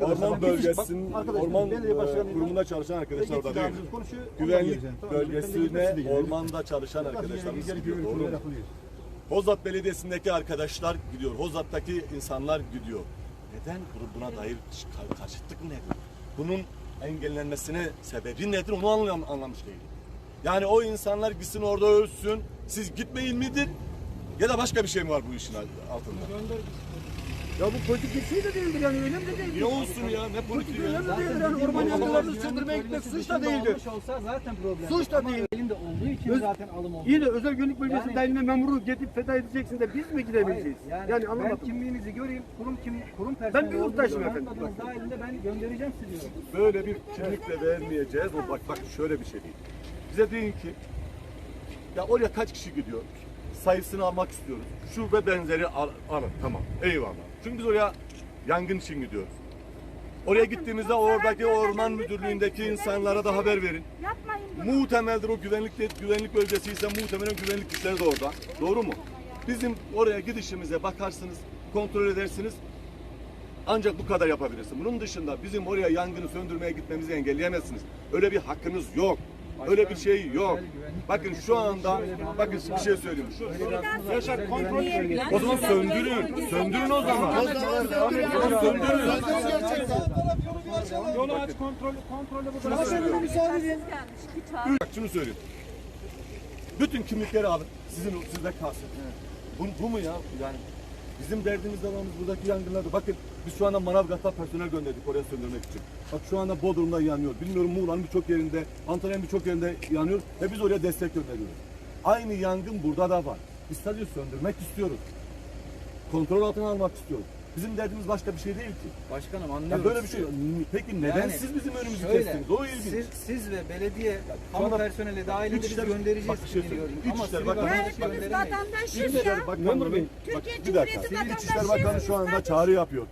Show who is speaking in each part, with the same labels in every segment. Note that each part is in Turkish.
Speaker 1: Orman bölgesinin, orman e, kurumunda çalışan arkadaşlar orada değil. Güvenlik bölgesine, ormanda çalışan arkadaşlarımız gidiyor. Doğru mu? Hozat Belediyesi'ndeki arkadaşlar gidiyor. Hozat'taki insanlar gidiyor. Neden? Bu- Buna dair kar- karşıtlık nedir? Bunun engellenmesine sebebi nedir? Onu anlam anlamış değilim. Yani o insanlar gitsin orada ölsün. Siz gitmeyin midir? Ya da başka bir şey mi var bu işin altında?
Speaker 2: Ya bu politik bir şey de değildir yani öyle mi de değil.
Speaker 1: Ne olsun ya? Ne politik ya?
Speaker 2: Öyle mi değildir yani orman yangınlarını söndürmeye gitmek suç da değildir.
Speaker 3: Olmuş olsa zaten problem.
Speaker 2: Suç da değil.
Speaker 3: Elinde olduğu için
Speaker 2: Öz-
Speaker 3: zaten alım oldu.
Speaker 2: İyi de özel güvenlik bölgesinin
Speaker 3: Yani-
Speaker 2: dahilinde memuru gidip feda edeceksin de biz mi gidebileceğiz?
Speaker 3: Hayır,
Speaker 2: Yani,
Speaker 3: ben
Speaker 2: anlamadım.
Speaker 3: kimliğinizi göreyim, kurum kim, kurum personeli
Speaker 2: bir
Speaker 3: olduğunu
Speaker 2: yurttaşım efendim,
Speaker 3: dahilinde ben göndereceğim sizi.
Speaker 1: Böyle bir kimlikle vermeyeceğiz. Bak bak şöyle bir şey değil. Bize deyin ki ya oraya kaç kişi gidiyor? Sayısını almak istiyoruz. Şu ve benzeri al, alın. Tamam. Eyvallah. Çünkü biz oraya yangın için gidiyoruz. Oraya gittiğimizde oradaki orman müdürlüğündeki insanlara da haber verin.
Speaker 4: Yapmayın bunu.
Speaker 1: Muhtemeldir o güvenlik güvenlik bölgesi ise muhtemelen güvenlik güçleri de orada. Doğru mu? Bizim oraya gidişimize bakarsınız, kontrol edersiniz. Ancak bu kadar yapabilirsin. Bunun dışında bizim oraya yangını söndürmeye gitmemizi engelleyemezsiniz. Öyle bir hakkınız yok. Öyle bir şey yok. Bakın şu anda, bakın bir şey söyleyeyim.
Speaker 4: Yaşar kontrol
Speaker 1: O zaman söndürün. Söndürün o zaman. O zaman söndürün.
Speaker 3: Yolu aç kontrolü, kontrolü bu
Speaker 1: söylüyorum.
Speaker 4: Bir çağrı.
Speaker 1: Bak şunu söyleyeyim. Bütün kimlikleri alın. Sizin sizde kalsın. Bu, bu mu ya? Yani bizim derdimiz devamımız buradaki yangınlarda. Bakın biz şu anda Manavgat'a personel gönderdik oraya söndürmek için. Bak şu anda Bodrum'da yanıyor. Bilmiyorum Muğla'nın birçok yerinde, Antalya'nın birçok yerinde yanıyor ve biz oraya destek gönderiyoruz. Aynı yangın burada da var. Biz sadece söndürmek istiyoruz. Kontrol altına almak istiyoruz. Bizim derdimiz başka bir şey değil ki.
Speaker 3: Başkanım
Speaker 1: Ya
Speaker 3: anlıyorum.
Speaker 1: böyle bir şey yok. Peki neden
Speaker 3: Yani
Speaker 1: siz bizim önümüzü
Speaker 3: şöyle,
Speaker 1: kestiniz? O ilginç.
Speaker 3: Siz, siz ve belediye, kamu personeli biz
Speaker 1: İçişleri-
Speaker 3: göndereceğiz
Speaker 1: Bak şey
Speaker 3: diye
Speaker 1: söyleyeyim.
Speaker 3: sivil
Speaker 1: Bakanı-
Speaker 4: Hepimiz
Speaker 3: gönderemeyiz.
Speaker 4: vatandaşız ya.
Speaker 1: Bakanlığı, bak
Speaker 4: Türkiye
Speaker 1: bir dakika.
Speaker 4: Cumhuriyeti
Speaker 1: İçişleri Bakanı şu anda
Speaker 4: vatandaşıyız
Speaker 1: çağrı yapıyor.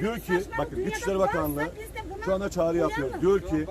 Speaker 1: Diyor ki bakın İçişleri Bakanlığı şu anda çağrı yapıyor. Diyor ki